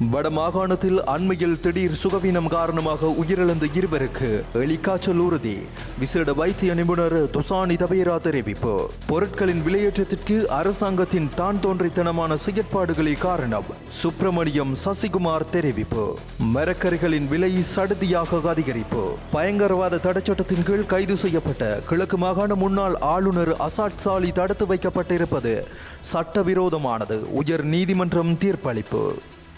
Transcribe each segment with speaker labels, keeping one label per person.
Speaker 1: வடமாகாணத்தில் அண்மையில் திடீர் சுகவீனம் காரணமாக உயிரிழந்த இருவருக்கு எலிக்காய்ச்சல் உறுதி. விசேட வைத்திய நிபுணர் துசானி தபேரா தெரிவிப்பு. பொருட்களின் விலையேற்றத்திற்கு அரசாங்கத்தின் தான் தோன்றித்தனமான செயற்பாடுகளே காரணம் சுப்பிரமணியம் சசிகுமார் தெரிவிப்பு. மரக்கறிகளின் விலை சடுதியாக அதிகரிப்பு. பயங்கரவாத தடைச்சட்டத்தின் கீழ் கைது செய்யப்பட்ட கிழக்கு மாகாண முன்னாள் ஆளுநர் அசாட் சாலி தடுத்து வைக்கப்பட்டிருப்பது சட்டவிரோதமானது உயர் நீதிமன்றம் தீர்ப்பளிப்பு.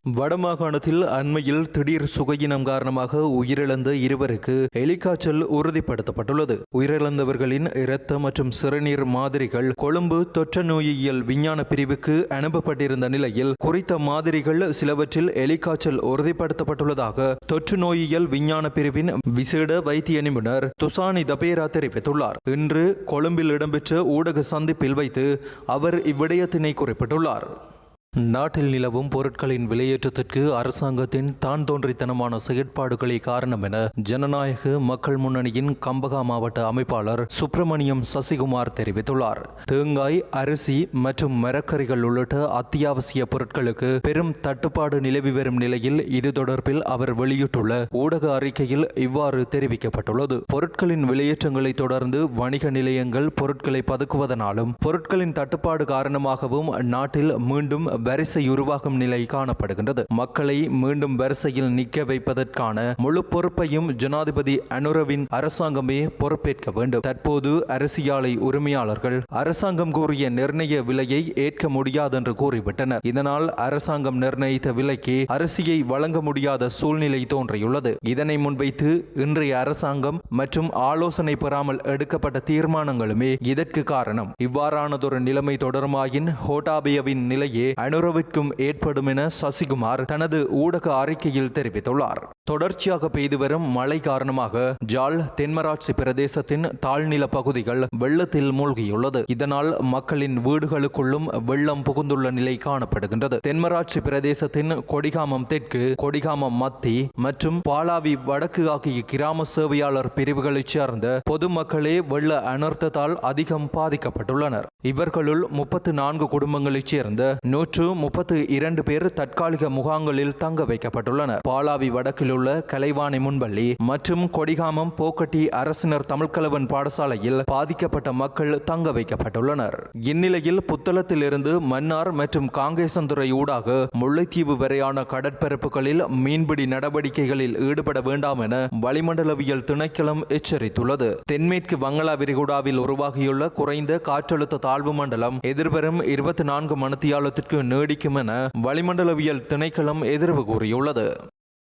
Speaker 1: வடமாகாணத்தில் அண்மையில் திடீர் சுகையினம் காரணமாக உயிரிழந்த இருவருக்கு எலிக்காய்ச்சல் உறுதிப்படுத்தப்பட்டுள்ளது. உயிரிழந்தவர்களின் இரத்த மற்றும் சிறுநீர் மாதிரிகள் கொழும்பு தொற்ற நோயியல் விஞ்ஞான பிரிவுக்கு அனுப்பப்பட்டிருந்த நிலையில் குறித்த மாதிரிகள் சிலவற்றில் எலிக்காய்ச்சல் உறுதிப்படுத்தப்பட்டுள்ளதாக தொற்று நோயியல் விஞ்ஞான பிரிவின் விசேட வைத்திய நிபுணர் துசானி தபேரா தெரிவித்துள்ளார். இன்று கொழும்பில் இடம்பெற்ற ஊடக சந்திப்பில் வைத்து அவர் இவ்விடயத்தினை குறிப்பிட்டுள்ளார். நாட்டில் நிலவும் பொருட்களின் விலையேற்றத்திற்கு அரசாங்கத்தின் தான் தோன்றித்தனமான செயற்பாடுகளே காரணம் என ஜனநாயக மக்கள் முன்னணியின் கம்பகா மாவட்ட அமைப்பாளர் சுப்பிரமணியம் சசிகுமார் தெரிவித்துள்ளார். தேங்காய் அரிசி மற்றும் மரக்கறிகள் உள்ளிட்ட அத்தியாவசிய பொருட்களுக்கு பெரும் தட்டுப்பாடு நிலவி வரும் நிலையில் இது தொடர்பில் அவர் வெளியிட்டுள்ள ஊடக அறிக்கையில் இவ்வாறு தெரிவிக்கப்பட்டுள்ளது. பொருட்களின் விலையேற்றங்களை தொடர்ந்து வணிக நிலையங்கள் பொருட்களை பதுக்குவதனாலும் பொருட்களின் தட்டுப்பாடு காரணமாகவும் நாட்டில் மீண்டும் வரிசை உருவாகும் நிலை காணப்படுகின்றது. மக்களை மீண்டும் வரிசையில் நிற்க வைப்பதற்கான முழு பொறுப்பையும் ஜனாதிபதி அனுரவின் அரசாங்கமே பொறுப்பேற்க வேண்டும். தற்போது அரசியாலை உரிமையாளர்கள் அரசாங்கம் கூறிய நிர்ணய விலையை ஏற்க முடியாது என்று கூறிவிட்டனர். இதனால் அரசாங்கம் நிர்ணயித்த விலைக்கு அரிசியை வழங்க முடியாத சூழ்நிலை தோன்றியுள்ளது. இதனை முன்வைத்து இன்றைய அரசாங்கம் மற்றும் ஆலோசனை பெறாமல் எடுக்கப்பட்ட தீர்மானங்களுமே இதற்கு காரணம். இவ்வாறானதொரு நிலைமை தொடருமாயின் ஹோட்டாபியவின் நிலையே அனுரவிற்கும் ஏற்படும் என சசிகுமார் தனது ஊடக அறிக்கையில் தெரிவித்துள்ளார். தொடர்ச்சியாக பெய்து வரும் மழை காரணமாக ஜால் தென்மராட்சி பிரதேசத்தின் தாழ்நில பகுதிகள் வெள்ளத்தில் மூழ்கியுள்ளது. இதனால் மக்களின் வீடுகளுக்குள்ளும் வெள்ளம் புகுந்துள்ள நிலை காணப்படுகின்றது. தென்மராட்சி பிரதேசத்தின் கொடிகாமம் தெற்கு கொடிகாமம் மத்தி மற்றும் பாலாவி வடக்கு ஆகிய கிராம சேவையாளர் பிரிவுகளைச் சேர்ந்த பொதுமக்களே வெள்ள அனர்த்தத்தால் அதிகம் பாதிக்கப்பட்டுள்ளனர். இவர்களுள் முப்பத்து நான்கு குடும்பங்களைச் சேர்ந்த நூற்று முப்பத்து இரண்டு பேர் தற்காலிக முகாம்களில் தங்க வைக்கப்பட்டுள்ளனர். பாலாவி வடக்கில் உள்ள கலைவாணி முன்பள்ளி மற்றும் கொடிகாமம் போக்கட்டி அரசினர் தமிழ்கலவன் பாடசாலையில் பாதிக்கப்பட்ட மக்கள் தங்க வைக்கப்பட்டுள்ளனர். இந்நிலையில் புத்தளத்திலிருந்து மன்னார் மற்றும் காங்கேசந்துறை ஊடாக முல்லைத்தீவு வரையான கடற்பரப்புகளில் மீன்பிடி நடவடிக்கைகளில் ஈடுபட வேண்டாம் என வளிமண்டலவியல் திணைக்களம் எச்சரித்துள்ளது. தென்மேற்கு வங்களா விரிகுடாவில் உருவாகியுள்ள குறைந்த காற்றழுத்த தாழ்வு மண்டலம் எதிர்வரும் இருபத்தி நான்கு மணித்தியாலத்திற்கு நீடிக்கும் என வளிமண்டலவியல் திணைக்களம் எதிர்வு கூறியுள்ளது.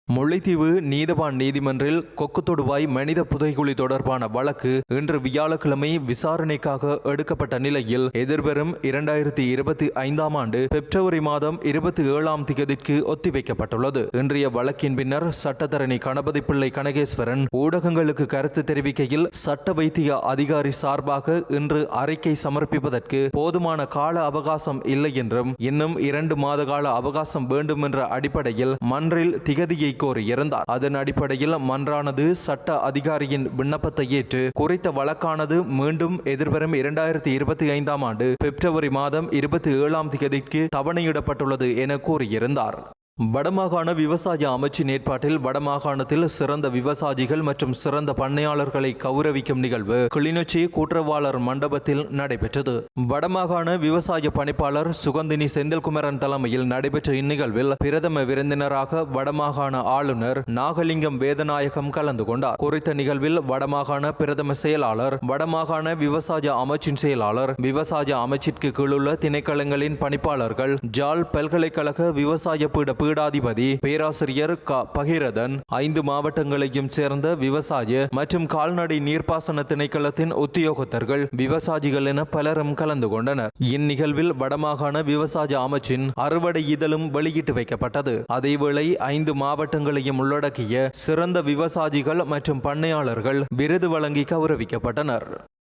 Speaker 1: முல்லைத்தீவு நீதவான் நீதிமன்றில் கொக்கு தொடுவாய் மனித புதைகுழி தொடர்பான வழக்கு இன்று வியாழக்கிழமை விசாரணைக்காக எடுக்கப்பட்ட நிலையில் எதிர்வரும் இரண்டாயிரத்தி இருபத்தி ஐந்தாம் ஆண்டு பிப்ரவரி மாதம் இருபத்தி ஏழாம் திகதிக்கு ஒத்திவைக்கப்பட்டுள்ளது. இன்றைய வழக்கின் பின்னர் சட்டத்தரணி கணபதி பிள்ளை கனகேஸ்வரன் ஊடகங்களுக்கு கருத்து தெரிவிக்கையில் சட்ட வைத்திய அதிகாரி சார்பாக இன்று அறிக்கை சமர்ப்பிப்பதற்கு போதுமான கால அவகாசம் இல்லை என்றும் இன்னும் இரண்டு மாத கால அவகாசம் வேண்டும் என்ற அடிப்படையில் மன்றில் திகதியை கோரியிருந்தார் அதன் அடிப்படையில் மன்றானது சட்ட அதிகாரியின் விண்ணப்பத்தை ஏற்று குறித்த வழக்கானது மீண்டும் எதிர்வரும் இரண்டாயிரத்தி இருபத்தி ஐந்தாம் ஆண்டு பிப்ரவரி மாதம் இருபத்தி ஏழாம் தேதிக்கு தவணையிடப்பட்டுள்ளது என கூறியிருந்தார். வடமாகாண விவசாய அமைச்சின் ஏற்பாட்டில் வடமாகாணத்தில் சிறந்த விவசாயிகள் மற்றும் சிறந்த பண்ணையாளர்களை கௌரவிக்கும் நிகழ்வு கிளிநொச்சி கூட்டுறவாளர் மண்டபத்தில் நடைபெற்றது. வடமாகாண விவசாய பணிப்பாளர் சுகந்தினி செந்தில்குமரன் தலைமையில் நடைபெற்ற இந்நிகழ்வில் பிரதம விருந்தினராக வடமாகாண ஆளுநர் நாகலிங்கம் வேதநாயகம் கலந்து கொண்டார். குறித்த நிகழ்வில் வடமாகாண பிரதம செயலாளர் வடமாகாண விவசாய அமைச்சின் செயலாளர் விவசாய அமைச்சிற்கு கீழுள்ள திணைக்களங்களின் பணிப்பாளர்கள் ஜால் பல்கலைக்கழக விவசாய பீட பீடாதிபதி பேராசிரியர் க. பகிரதன் ஐந்து மாவட்டங்களையும் சேர்ந்த விவசாய மற்றும் கால்நடை நீர்ப்பாசன திணைக்களத்தின் உத்தியோகத்தர்கள் விவசாயிகள் என பலரும் கலந்து கொண்டனர். இந்நிகழ்வில் வடமாகாண விவசாய அமைச்சின் அறுவடை இதழும் வெளியிட்டு வைக்கப்பட்டது. அதேவேளை ஐந்து மாவட்டங்களையும் உள்ளடக்கிய சிறந்த விவசாயிகள் மற்றும் பண்ணையாளர்கள் விருது வழங்கி கௌரவிக்கப்பட்டனர்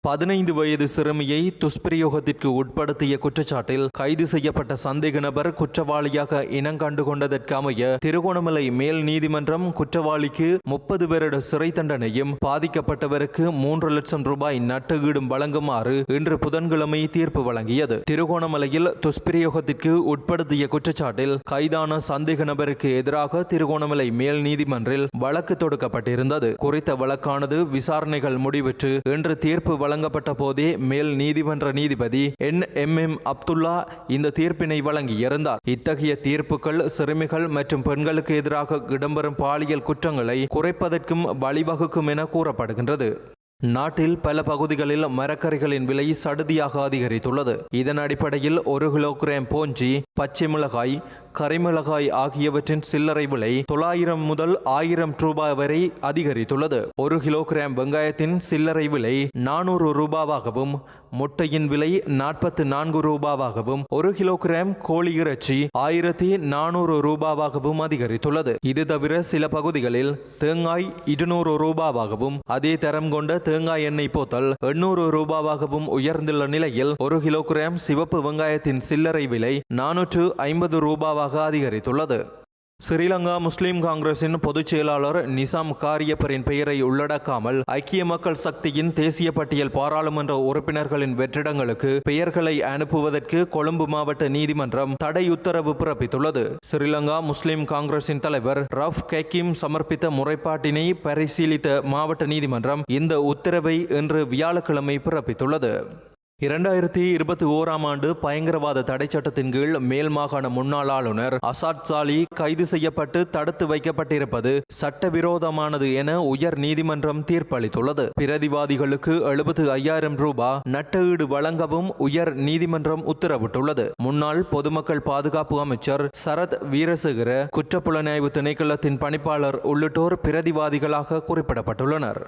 Speaker 1: பதினைந்து வயது சிறுமியை துஷ்பிரயோகத்திற்கு உட்படுத்திய குற்றச்சாட்டில் கைது செய்யப்பட்ட சந்தேக நபர் குற்றவாளியாக இனங்கண்டு கொண்டதற்கு அமைய திருகோணமலை மேல் நீதிமன்றம் குற்றவாளிக்கு முப்பது வருட சிறை தண்டனையும் பாதிக்கப்பட்டவருக்கு மூன்று லட்சம் ரூபாய் நட்டஈடும் வழங்குமாறு இன்று புதன்கிழமை தீர்ப்பு வழங்கியது. திருகோணமலையில் துஷ்பிரயோகத்திற்கு உட்படுத்திய குற்றச்சாட்டில் கைதான சந்தேக நபருக்கு எதிராக திருகோணமலை மேல் நீதிமன்றில் வழக்கு தொடுக்கப்பட்டிருந்தது. குறித்த வழக்கானது விசாரணைகள் முடிவுற்று இன்று தீர்ப்பு வழங்கப்பட்ட போதே மேல் நீதிமன்ற நீதிபதி என். எம். எம். அப்துல்லா இந்த தீர்ப்பினை வழங்கியிருந்தார் இத்தகைய தீர்ப்புகள் சிறுமிகள் மற்றும் பெண்களுக்கு எதிராக இடம்பெறும் பாலியல் குற்றங்களை குறைப்பதற்கும் வழிவகுக்கும் என கூறப்படுகின்றது. நாட்டில் பல பகுதிகளில் மரக்கறிகளின் விலை சடுதியாக அதிகரித்துள்ளது. இதன் அடிப்படையில் ஒரு கிலோகிராம் போஞ்சி பச்சை மிளகாய் கரிமிளகாய் ஆகியவற்றின் சில்லறை விலை தொள்ளாயிரம் முதல் ஆயிரம் ரூபாய் வரை அதிகரித்துள்ளது. ஒரு கிலோகிராம் வெங்காயத்தின் சில்லறை விலை நானூறு ரூபாவாகவும் முட்டையின் விலை நாற்பத்து நான்கு ரூபாவாகவும் ஒரு கிலோகிராம் கோழி இறைச்சி ஆயிரத்தி நானூறு ரூபாவாகவும் அதிகரித்துள்ளது. இது தவிர சில பகுதிகளில் தேங்காய் இருநூறு ரூபாவாகவும் அதே தரம் கொண்ட தேங்காய் எண்ணெய் போத்தல் எண்ணூறு ரூபாவாகவும் உயர்ந்துள்ள நிலையில் ஒரு கிலோகிராம் சிவப்பு வெங்காயத்தின் சில்லறை விலை நானூற்று ஐம்பது ரூபாவாக அதிகரித்துள்ளது. ஸ்ரீலங்கா முஸ்லிம் காங்கிரசின் பொதுச் செயலாளர் நிசாம் காரியப்பரின் பெயரை உள்ளடக்காமல் ஐக்கிய மக்கள் சக்தியின் தேசிய பட்டியல் பாராளுமன்ற உறுப்பினர்களின் வெற்றிடங்களுக்கு பெயர்களை அனுப்புவதற்கு கொழும்பு மாவட்ட நீதிமன்றம் தடை உத்தரவு பிறப்பித்துள்ளது. ஸ்ரீலங்கா முஸ்லிம் காங்கிரசின் தலைவர் ரஃப் கெக்கிம் சமர்ப்பித்த முறைப்பாட்டினை பரிசீலித்த மாவட்ட நீதிமன்றம் இந்த உத்தரவை இன்று வியாழக்கிழமை பிறப்பித்துள்ளது. இரண்டாயிரத்தி இருபத்தி ஓராம் ஆண்டு பயங்கரவாத தடை சட்டத்தின் கீழ் மேல் மாகாண முன்னாள் ஆளுநர் அசாத் சாலி கைது செய்யப்பட்டு தடுத்து வைக்கப்பட்டிருப்பது சட்டவிரோதமானது என உயர் நீதிமன்றம் தீர்ப்பளித்துள்ளது. பிரதிவாதிகளுக்கு எழுபத்து ஐயாயிரம் ரூபாய் நட்டஈடு வழங்கவும் உயர் நீதிமன்றம் உத்தரவிட்டுள்ளது. முன்னாள் பொதுமக்கள் பாதுகாப்பு அமைச்சர் சரத் வீரசேகர குற்றப்புலனாய்வு திணைக்களத்தின் பணிப்பாளர் உள்ளிட்டோர் பிரதிவாதிகளாக குறிப்பிடப்பட்டுள்ளனர்.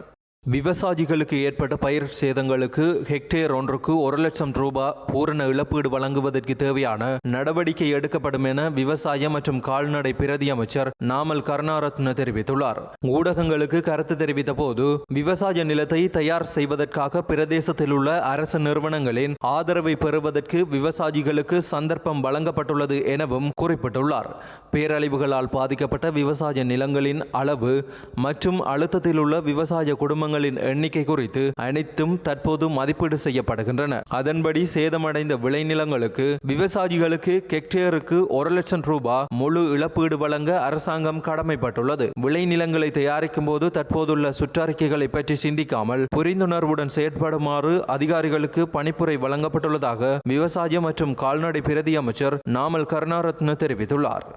Speaker 1: விவசாயிகளுக்கு ஏற்பட்ட பயிர் சேதங்களுக்கு ஹெக்டேர் ஒன்றுக்கு ஒரு லட்சம் ரூபாய் பூரண இழப்பீடு வழங்குவதற்கு தேவையான நடவடிக்கை எடுக்கப்படும் என விவசாய மற்றும் கால்நடை பிரதி அமைச்சர் நாமல் கருணாரத்ன தெரிவித்துள்ளார். ஊடகங்களுக்கு கருத்து தெரிவித்த போது விவசாய நிலத்தை தயார் செய்வதற்காக பிரதேசத்தில் உள்ள அரசு நிறுவனங்களின் ஆதரவை பெறுவதற்கு விவசாயிகளுக்கு சந்தர்ப்பம் வழங்கப்பட்டுள்ளது எனவும் குறிப்பிட்டுள்ளார். பேரழிவுகளால் பாதிக்கப்பட்ட விவசாய நிலங்களின் அளவு மற்றும் அழுத்தத்தில் உள்ள விவசாய குடும்பங்கள் சேதங்களின் எண்ணிக்கை குறித்து அனைத்தும் தற்போது மதிப்பீடு செய்யப்படுகின்றன. அதன்படி சேதமடைந்த விளைநிலங்களுக்கு விவசாயிகளுக்கு ஹெக்டேருக்கு ஒரு லட்சம் ரூபாய் முழு இழப்பீடு வழங்க அரசாங்கம் கடமைப்பட்டுள்ளது. விளைநிலங்களை தயாரிக்கும் போது தற்போதுள்ள சுற்றறிக்கைகளை பற்றி சிந்திக்காமல் புரிந்துணர்வுடன் செயற்படுமாறு அதிகாரிகளுக்கு பணிப்புரை வழங்கப்பட்டுள்ளதாக விவசாய மற்றும் கால்நடை பிரதி அமைச்சர் நாமல் கருணாரத்ன தெரிவித்துள்ளார்.